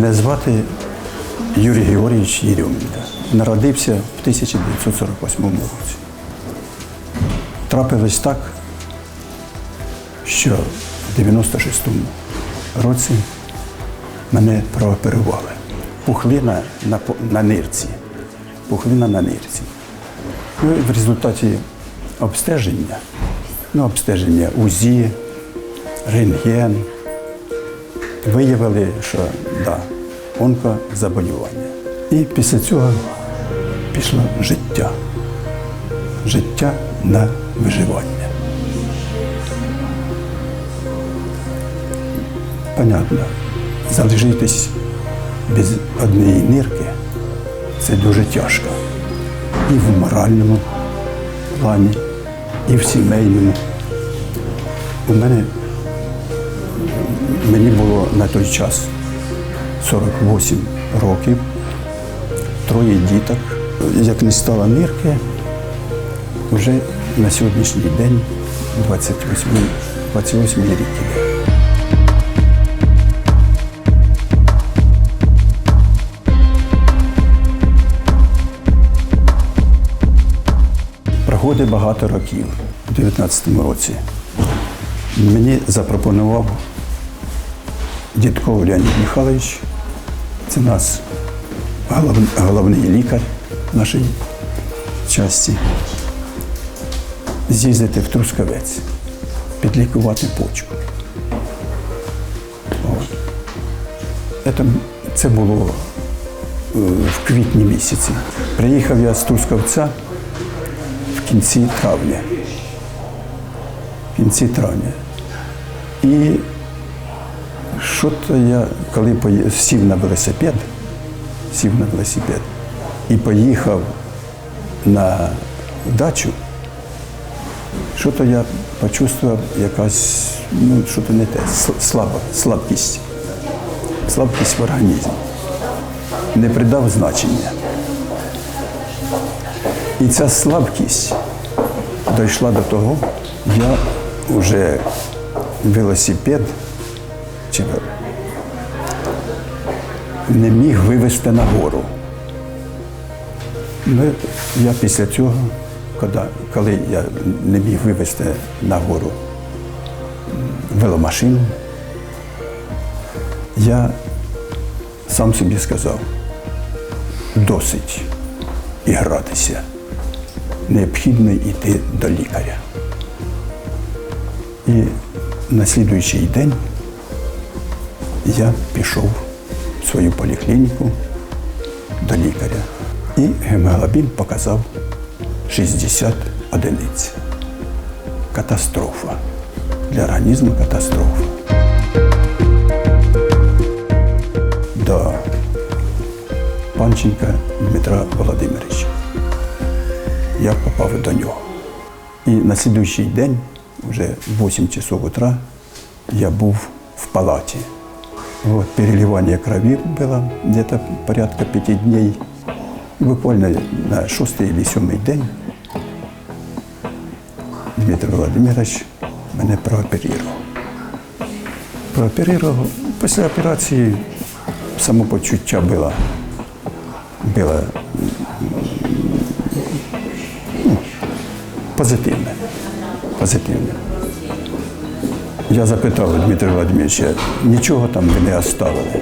Мене звати Юрій Георгійович Єрьоменко. Народився в 1948 році. Трапилось так, що в 96-му році мене прооперували. Пухлина на, на нирці. Пухлина на нирці. Ну, в результаті обстеження, ну, обстеження УЗІ, рентген, виявили, що да, онкозаболювання. І після цього пішло життя. Життя на виживання. Понятно, залишитись без однієї нирки це дуже тяжко. І в моральному плані, і в сімейному. У мене Мені було на той час 48 років, троє діток. Як не стало нирки, вже на сьогоднішній день 28, 28 рік. Проходить багато років. У 19-му році мені запропонував Дідков Леонід Михайлович, це нас голов- головний лікар нашої часті, з'їздити в Трускавець, підлікувати почку. Це було е, в квітні місяці. Приїхав я з Трускавця в кінці травня. В кінці травня. І що то я, коли сів на велосипед, сів на велосипед і поїхав на дачу, що то я почувствував якась, ну, що то не те, слаба, слабкість. Слабкість в організмі. Не придав значення. І ця слабкість дійшла до того, я вже велосипед чи не міг вивезти на гору. Ну, я після цього, коли, я не міг вивезти на гору веломашину, я сам собі сказав, досить ігратися. Необхідно йти до лікаря. І на слідуючий день я пішов в свою поліклініку до лікаря. І гемоглобін показав 60 одиниць. Катастрофа. Для організму катастрофа. До Панченка Дмитра Володимировича. Я попав до нього. І на слідуючий день, вже в 8 часов утра, я був в палаті. Вот, переливание крови было где-то порядка пяти дней. И буквально на шостий или сьомий день Дмитро Володимирович мене прооперував. Прооперував. Після операції самопочуття було, було ну, позитивне. Позитивне. Я запитав Дмитра Владимировича, нічого там ви не оставили.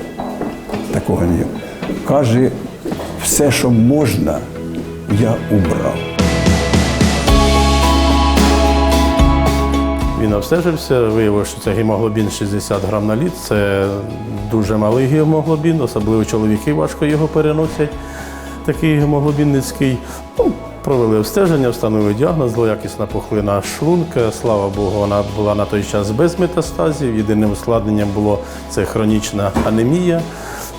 Такого ні. Каже, все, що можна, я убрав. Він обстежився, виявив, що це гемоглобін 60 грам на літр. Це дуже малий гемоглобін, особливо чоловіки важко його переносять. Такий гемоглобін низький. Ну, провели обстеження, встановили діагноз, злоякісна пухлина шлунка. Слава Богу, вона була на той час без метастазів. Єдиним ускладненням було це хронічна анемія.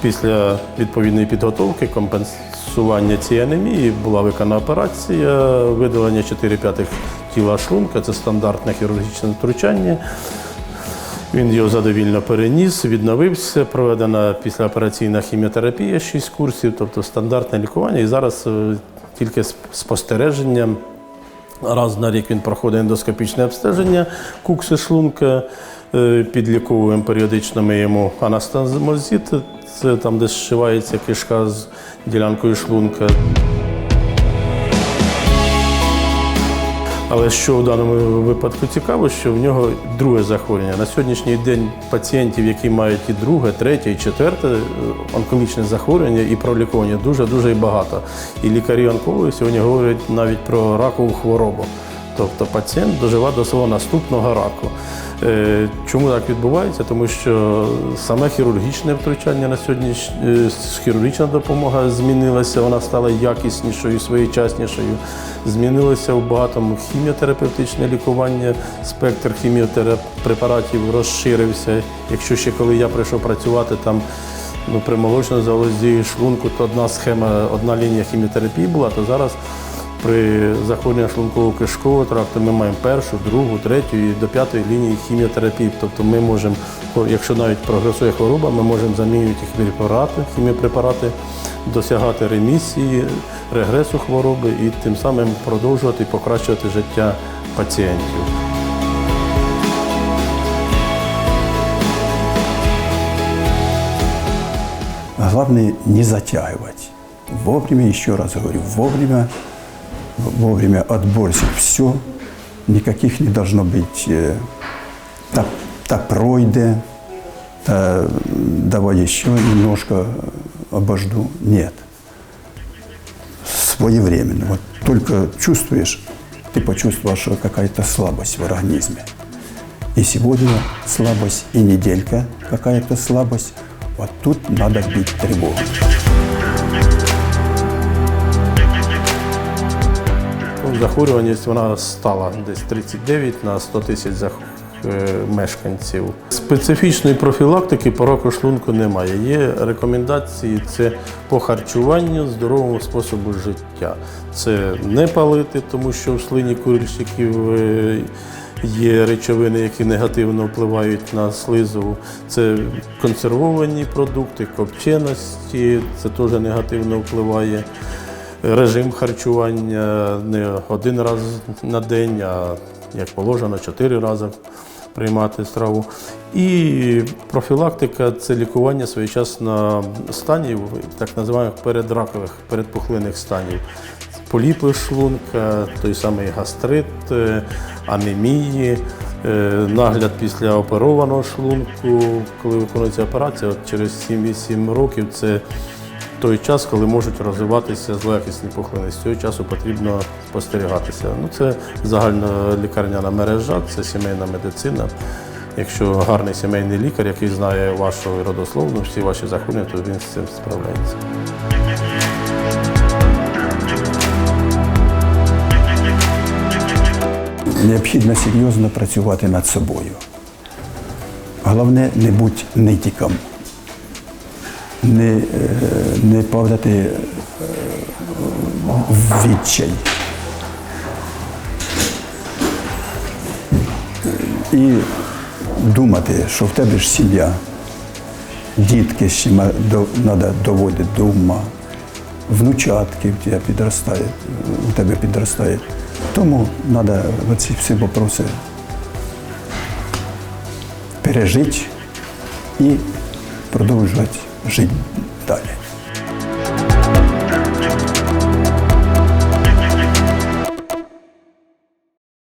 Після відповідної підготовки, компенсування цієї анемії була виконана операція, видалення 4 п'ятих тіла шлунка, це стандартне хірургічне втручання. Він його задовільно переніс, відновився, проведена післяопераційна хіміотерапія 6 курсів, тобто стандартне лікування. І зараз е, тільки спостереженням. Раз на рік він проходить ендоскопічне обстеження кукси шлунка, е, підліковуємо періодично ми йому анастазмозіт, це там, де зшивається кишка з ділянкою шлунка. Але що в даному випадку цікаво, що в нього друге захворювання. На сьогоднішній день пацієнтів, які мають і друге, третє, і четверте е, онкологічне захворювання і пролікування дуже дуже багато. І лікарі-онкологи сьогодні говорять навіть про ракову хворобу. Тобто пацієнт доживає до свого наступного раку. Е, Чому так відбувається? Тому що саме хірургічне втручання на сьогодні, е, хірургічна допомога змінилася, вона стала якіснішою, своєчаснішою. Змінилося в багатому хіміотерапевтичне лікування, спектр хіміотерапевтів розширився. Якщо ще коли я прийшов працювати там ну, при молочній залозі шлунку, то одна схема, одна лінія хіміотерапії була, то зараз при захворюванні шлунково кишкового тракту ми маємо першу, другу, третю і до п'ятої лінії хіміотерапії. Тобто ми можемо, якщо навіть прогресує хвороба, ми можемо замінювати хіміопрепарати, хіміопрепарати, досягати ремісії, регресу хвороби і тим самим продовжувати і покращувати життя пацієнтів. Главное не затягивать. Вовремя, еще раз говорю, вовремя, вовремя отбросить все. Никаких не должно быть э, та, та пройде, давай еще немножко обожду. Нет. Своевременно. Вот только чувствуешь, ты почувствовал, что какая-то слабость в организме. И сегодня слабость, и неделька какая-то слабость. Вот тут надо бить тревогу. Захворюваність вона стала десь 39 на 100 тисяч е, мешканців. Специфічної профілактики по раку шлунку немає. Є рекомендації це по харчуванню, здоровому способу життя. Це не палити, тому що в слині курильщиків е, є речовини, які негативно впливають на слизову. Це консервовані продукти, копченості, це теж негативно впливає режим харчування не один раз на день, а як положено, чотири рази приймати страву. І профілактика це лікування своєчасно станів, так називаємо передракових, передпухлинних станів. Поліпи шлунка, той самий гастрит, е, анемії, е, нагляд після оперованого шлунку, коли виконується операція, от через 7-8 років це той час, коли можуть розвиватися злоякісні пухлини. З цього часу потрібно спостерігатися. Ну, це загальна лікарняна мережа, це сімейна медицина. Якщо гарний сімейний лікар, який знає вашу родословну, всі ваші захворювання, то він з цим справляється. Необхідно серйозно працювати над собою. Головне, не бути нитіком, не, е, не падати е, відчай. І думати, що в тебе ж сім'я, дітки ще треба доводити до ума, внучатки в тебе підростають, у тебе підростають. Тому треба ці всі вопроси пережити і продовжувати жити далі.